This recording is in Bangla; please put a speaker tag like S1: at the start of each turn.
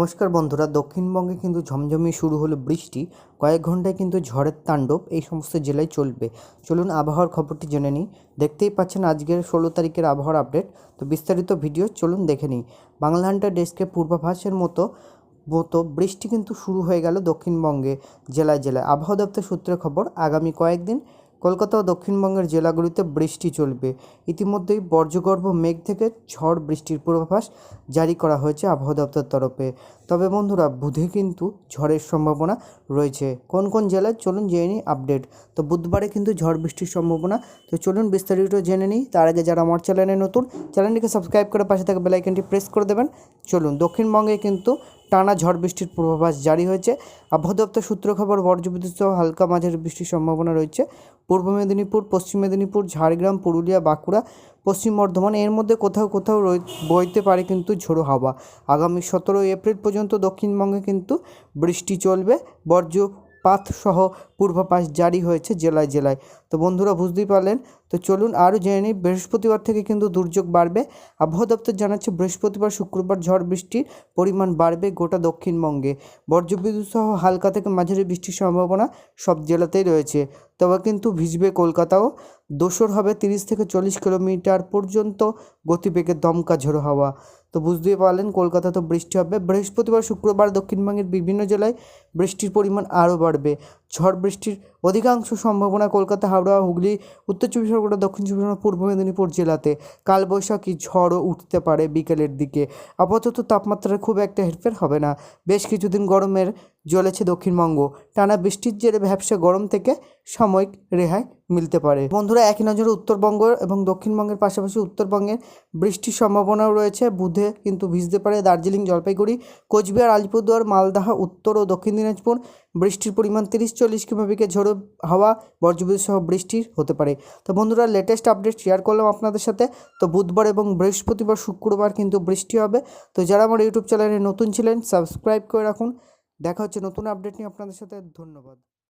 S1: নমস্কার বন্ধুরা, দক্ষিণবঙ্গে কিন্তু ঝমঝমিয়ে শুরু হলো বৃষ্টি, কয়েক ঘন্টায় কিন্তু ঝড়ের তাণ্ডব এই সমস্ত জেলায় চলবে। চলুন আবহাওয়ার খবরটি জেনে নিই। দেখতেই পাচ্ছেন আজকের ষোলো তারিখের আবহাওয়ার আপডেট। তো বিস্তারিত ভিডিও চলুন দেখে নিই। বাংলা হান্টার ডেস্কে পূর্বাভাসের মতো মতো বৃষ্টি কিন্তু শুরু হয়ে গেল দক্ষিণবঙ্গে জেলায় জেলায়। আবহাওয়া দপ্তর সূত্রে খবর, আগামী কয়েকদিন কলকাতা ও দক্ষিণবঙ্গের জেলাগুলিতে বৃষ্টি চলবে। ইতিমধ্যেই বর্জ্যগর্ভ মেঘ থেকে ঝড় বৃষ্টির পূর্বাভাস জারি করা হয়েছে আবহাওয়া দপ্তর তরফে। তবে বন্ধুরা, বুধে কিন্তু ঝড়ের সম্ভাবনা রয়েছে। কোন কোন জেলায়? চলুন জেনে নিই আপডেট তো বুধবারে কিন্তু ঝড় বৃষ্টির সম্ভাবনা। তো চলুন বিস্তারিত জেনে নিই। তার আগে যারা আমার চ্যানেলে নতুন, চ্যানেলটিকে সাবস্ক্রাইব করে পাশে থাকা বেলাইকনটি প্রেস করে দেবেন। চলুন, দক্ষিণবঙ্গে কিন্তু টানা ঝড় বৃষ্টির পূর্বাভাস জারি হয়েছে। আবহাওয়া দপ্তর সূত্র খবর, বজ্রবিদ্যুৎ সহ হালকা মাঝারি বৃষ্টির সম্ভাবনা রয়েছে। পূর্ব মেদিনীপুর, পশ্চিম মেদিনীপুর, ঝাড়গ্রাম, পুরুলিয়া, বাঁকুড়া পশ্চিম বর্ধমান, এর মধ্যে কোথাও কোথাও বইতে পারে কিন্তু ঝোড়ো হাওয়া। আগামী সতেরোই এপ্রিল পর্যন্ত দক্ষিণবঙ্গে কিন্তু বৃষ্টি চলবে। বর্জ্যপাত সহ পূর্বাভাস জারি হয়েছে জেলায় জেলায়। তো বন্ধুরা, বুঝতেই পারলেন? তো চলুন আরও জেনে নিই, বৃহস্পতিবার থেকে কিন্তু দুর্যোগ বাড়বে। আবহাওয়া দপ্তর জানাচ্ছে, বৃহস্পতিবার, শুক্রবার ঝড় বৃষ্টির পরিমাণ বাড়বে গোটা দক্ষিণবঙ্গে। বজ্রবিদ্যুৎ সহ হালকা থেকে মাঝারি বৃষ্টির সম্ভাবনা সব জেলাতেই রয়েছে। তবে কিন্তু ভিজবে কলকাতাও। দোসর হবে তিরিশ থেকে চল্লিশ কিলোমিটার পর্যন্ত গতিবেগে দমকা ঝোড়ো হাওয়া। তো বুঝতেই পারলেন, কলকাতা তো বৃষ্টি হবে। বৃহস্পতিবার, শুক্রবার দক্ষিণবঙ্গের বিভিন্ন জেলায় বৃষ্টির পরিমাণ আরও বাড়বে। ঝড় বৃষ্টির অধিকাংশ সম্ভাবনা কলকাতা, হাওড়া, হুগলি, উত্তর চব্বিশ পরগনা, দক্ষিণ চব্বিশ পরগনা, পূর্ব মেদিনীপুর জেলাতে। কালবৈশাখী ঝড়ও উঠতে পারে বিকেলের দিকে। আপাতত তাপমাত্রার খুব একটা হেরফের হবে না। বেশ কিছুদিন গরমের জ্বলেছে দক্ষিণবঙ্গ। টানা বৃষ্টির জেরে ব্যবসা গরম থেকে সাময়িক রেহাই মিলতে পারে। বন্ধুরা, একই নজরে উত্তরবঙ্গ এবং দক্ষিণবঙ্গের পাশাপাশি উত্তরবঙ্গের বৃষ্টির সম্ভাবনাও রয়েছে। বুধে কিন্তু ভিজতে পারে দার্জিলিং, জলপাইগুড়ি, কোচবিহার, আলিপুরদুয়ার, মালদাহ, উত্তর ও দক্ষিণ দিনাজপুর। বৃষ্টির পরিমাণ তিরিশ, চল্লিশ কিলোমিটার ঝোড়ো হাওয়া বজ্রবিদ্যুৎ সহ বৃষ্টির হতে পারে। তো বন্ধুরা লেটেস্ট আপডেট শেয়ার করলাম আপনাদের সাথে। তো বুধবার এবং বৃহস্পতিবার, শুক্রবার কিন্তু বৃষ্টি হবে। তো যারা আমার ইউটিউব চ্যানেলে নতুন ছিলেন সাবস্ক্রাইব করে রাখুন। দেখা হচ্ছে নতুন আপডেট নিয়ে। আপনাদের সাথে ধন্যবাদ।